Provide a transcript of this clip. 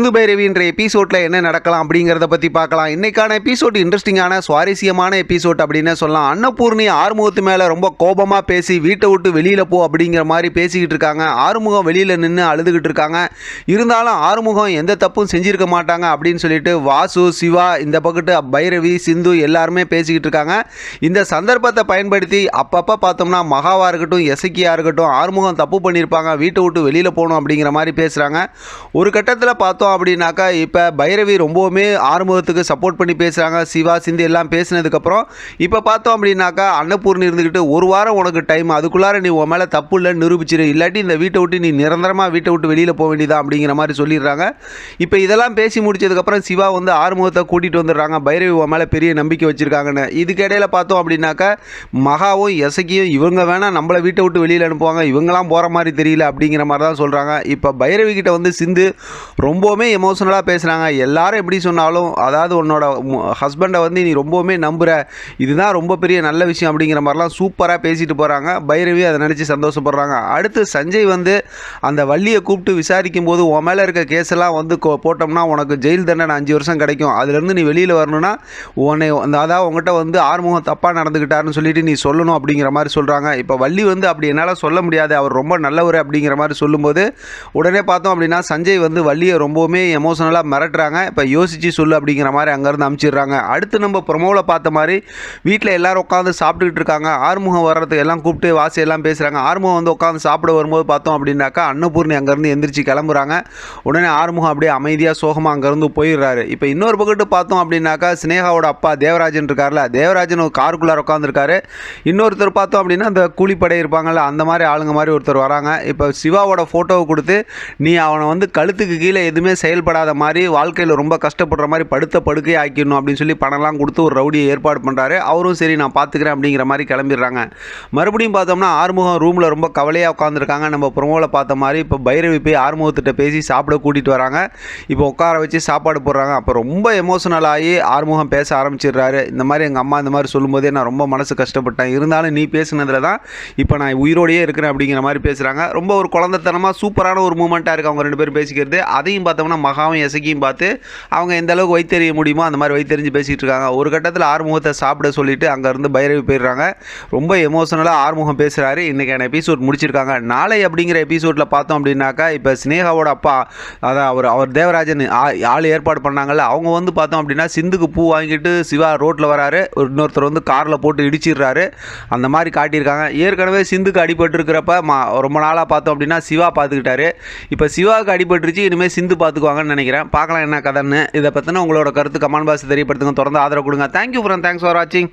சிந்து பைரவின்ற எபிசோட்ல என்ன நடக்கலாம் அப்படிங்கிறத பற்றி பார்க்கலாம். இன்னைக்கான எபிசோட் இன்ட்ரெஸ்டிங்கான சுவாரஸ்யமான எபிசோட் அப்படின்னு சொல்லலாம். அன்னபூர்ணி ஆறுமுகத்து மேலே ரொம்ப கோபமாக பேசி வீட்டை விட்டு வெளியில் போ அப்படிங்கிற மாதிரி பேசிக்கிட்டு இருக்காங்க. ஆறுமுகம் வெளியில் நின்று அழுதுகிட்டு இருக்காங்க. இருந்தாலும் ஆறுமுகம் எந்த தப்பும் செஞ்சிருக்க மாட்டாங்க அப்படின்னு சொல்லிட்டு வாசு சிவா இந்த பக்கத்து பைரவி சிந்து எல்லாருமே பேசிக்கிட்டு இருக்காங்க. இந்த சந்தர்ப்பத்தை பயன்படுத்தி அப்பப்போ பார்த்தோம்னா மகாவா இருக்கட்டும் எசக்கியா இருக்கட்டும் ஆறுமுகம் தப்பு பண்ணியிருப்பாங்க வீட்டை விட்டு வெளியில் போகணும் அப்படிங்கிற மாதிரி பேசுகிறாங்க ஒரு கட்டத்தில் பார்த்தோம் அப்படின்னாக்கா இப்போ பைரவி ரொம்பவுமே ஆறுமுகத்துக்கு சப்போர்ட் பண்ணி பேசுகிறாங்க சிவா சிந்து எல்லாம் பேசினதுக்கப்புறம் இப்போ பார்த்தோம் அப்படின்னாக்கா அன்னபூர்ணி இருந்துக்கிட்டு ஒரு வாரம் உனக்கு டைம் அதுக்குள்ளார நீ உன் மேலே தப்பு இல்லைன்னு நிரூபிச்சிரு. இல்லாட்டி இந்த வீட்டை விட்டு நீ நிரந்தரமாக வீட்டை விட்டு வெளியில் போக வேண்டியதா அப்படிங்கிற மாதிரி சொல்லிடுறாங்க. இப்போ இதெல்லாம் பேசி முடிச்சதுக்கப்புறம் சிவா வந்து ஆறுமுகத்தை கூட்டிகிட்டு வந்துடுறாங்க. பைரவி உன் மேலே பெரிய நம்பிக்கை வச்சுருக்காங்கன்னு. இதுக்கு இடையில பார்த்தோம் அப்படின்னாக்கா மகாவும் எசக்கியும் இவங்க வேணால் நம்மளை வீட்டை விட்டு வெளியில் அனுப்புவாங்க. இவங்கெல்லாம் போகிற மாதிரி தெரியல அப்படிங்கிற மாதிரி தான் சொல்கிறாங்க இப்போ பைரவி கிட்ட வந்து சிந்து ரொம்பவுமே எமோஷனலாக பேசுகிறாங்க எல்லாரும் எப்படி சொன்னாலும் அதாவது உன்னோட ஹஸ்பண்டை வந்து நீ ரொம்பவுமே நம்புகிற இதுதான் ரொம்ப பெரிய நல்ல விஷயம் அப்படிங்கிற மாதிரிலாம் சூப்பராக பேசிட்டு போகிறாங்க பைரவி அதை நினச்சி சந்தோஷப்படுறாங்க. அடுத்து சஞ்சய் வந்து அந்த வள்ளியை கூப்பிட்டு விசாரிக்கும் போது உன் மேலே இருக்க கேஸெல்லாம் வந்து போட்டோம்னா உனக்கு ஜெயில் தண்டனை அஞ்சு வருஷம் கிடைக்கும். அதுலேருந்து நீ வெளியில் வரணும்னா உன்னை அந்த அதாவது உங்ககிட்ட வந்து ஆறுமுகம் தப்பாக நடந்துக்கிட்டாருன்னு சொல்லிட்டு நீ சொல்லணும் அப்படிங்கிற மாதிரி சொல்கிறாங்க இப்போ வள்ளி வந்து அப்படி என்னால் சொல்ல முடியாது. அவர் ரொம்ப நல்லவர் அப்படிங்கிற மாதிரி சொல்லும்போது உடனே பார்த்தோம் அப்படின்னா சஞ்சய் வந்து வள்ளியை ரொம்பவுமே எமோஷனலாக மிரட்டுறாங்க. இப்போ யோசிச்சு சொல்லு அப்படிங்கிற மாதிரி அங்கேருந்து அமுச்சிடுறாங்க. அடுத்து நம்ம ப்ரொமோவில் பார்த்த மாதிரி வீட்டில் எல்லோரும் உட்காந்து சாப்பிட்டுக்கிட்டு இருக்காங்க. ஆறுமுகம் வர்றதுக்கு எல்லாம் கூப்பிட்டு வாசி எல்லாம் பேசுகிறாங்க ஆறுமுகம் வந்து உட்காந்து சாப்பிட வரும்போது பார்த்தோம் அப்படின்னாக்கா அன்னபூர்ணி அங்கேருந்து எந்திரிச்சு கிளம்புறாங்க. உடனே ஆறுமுகம் அப்படியே அமைதியாக சோகமாக அங்கேருந்து போயிடுறாரு. இப்போ இன்னொரு பக்கத்து பார்த்தோம் அப்படின்னாக்கா ஸ்னேகாவோட அப்பா தேவராஜன் இருக்கார்ல. தேவராஜன் ஒரு காருக்குள்ளார உட்காந்துருக்காரு இன்னொருத்தர் பார்த்தோம் அப்படின்னா அந்த கூலிப்படை இருப்பாங்கல்ல அந்த மாதிரி ஆளுங்க மாதிரி ஒருத்தர் வராங்க. இப்போ சிவாவோட ஃபோட்டோவை கொடுத்து நீ அவனை வந்து கழுத்துக்கு கீழே எதுவுமே செயல்படாத மாதிரி வாழ்க்கையில் ரொம்ப கஷ்டப்படுற மாதிரி படுத்த படுக்கையே ஆக்கிடணும் அப்படின்னு சொல்லி பணம்லாம் கொடுத்து ஒரு ரவுடியை ஏற்பாடு பண்ணுறாரு அவரும் சரி நான் பார்த்துக்கிறேன் அப்படிங்கிற மாதிரி கிளம்பிடுறாங்க. மறுபடியும் பார்த்தோம்னா ஆறுமுகம் ரூமில் ரொம்ப கவலையாக உட்காந்துருக்காங்க நம்ம ப்ரொமோவில் பார்த்த மாதிரி இப்போ பைரவி போய் ஆறுமுகத்திட்ட பேசி சாப்பிட கூட்டிகிட்டு வராங்க. இப்போ உட்கார வச்சு சாப்பாடு போடுறாங்க. அப்போ ரொம்ப எமோஷனல் ஆகி ஆறுமுகம் பேச ஆரம்பிச்சிடுறாரு. இந்த மாதிரி எங்கள் அம்மா இந்த மாதிரி சொல்லும்போதே நான் ரொம்ப மனசு கஷ்டப்பட்டேன். இருந்தாலும் நீ பேசுனதில் தான் இப்போ நான் உயிரோடையே இருக்கிறேன் அப்படிங்கிற மாதிரி பேசுகிறாங்க ரொம்ப ஒரு குழந்தைத்தனமாக சூப்பரான ஒரு மூமெண்ட்டாக இருக்குது அவங்க ரெண்டு பேரும் பேசிக்கிறது. அதையும் பார்த்தோம்னா மகாவும் எசகியும் பார்த்து அவங்க எந்த அளவுக்கு வைத்தறிய முடியுமோ அந்த மாதிரி வைத்தறிஞ்சு பேசிகிட்டு இருக்காங்க. ஒரு கட்டத்தில் ஆறுமுகத்தை சாப்பிட சொல்லிவிட்டு அங்கேருந்து பைரவி போயிடுறாங்க. ரொம்ப எமோஷனலாக ஆறுமுகம் பேசுகிறாரு இன்றைக்கான எபிசோட் முடிச்சிருக்காங்க. நாளை அப்படிங்கிற எபிசோடில் பார்த்தோம் அப்படின்னாக்கா இப்போ சினேகாவோட அப்பா அதான் அவர் அவர் தேவராஜன் ஆ- ஆள் ஏற்பாடு பண்ணாங்கல்ல அவங்க வந்து பார்த்தோம் அப்படின்னா சிந்துக்கு பூ வாங்கிட்டு சிவா ரோட்டில் வராரு. இன்னொருத்தர் வந்து காரில் போட்டு இடிச்சிடுறாரு. அந்த மாதிரி காட்டியிருக்காங்க. ஏற்கனவே சிந்துக்கு அடிபட்டு இருக்கிறப்ப மா ரொம்ப நாளாக பார்த்தோம் அப்படின்னா சிவா பார்த்துக்கிட்டாரு. இப்போ சிவாவுக்கு அடிபட்டுருச்சு இனிமேல் சிந்து பார்த்து பார்த்துக்குவாங்கன்னு நினைக்கிறேன். பார்க்கலாம் என்ன கதைன்னு. இதை பற்றின உங்களோட கருத்து கமெண்ட் பாக்ஸ் தெரியப்படுத்துங்க. தொடர்ந்து ஆதரவு கொடுங்க. தேங்க்யூ ஃப்ரெண்ட் தேங்க்ஸ் ஃபார் வாட்சிங்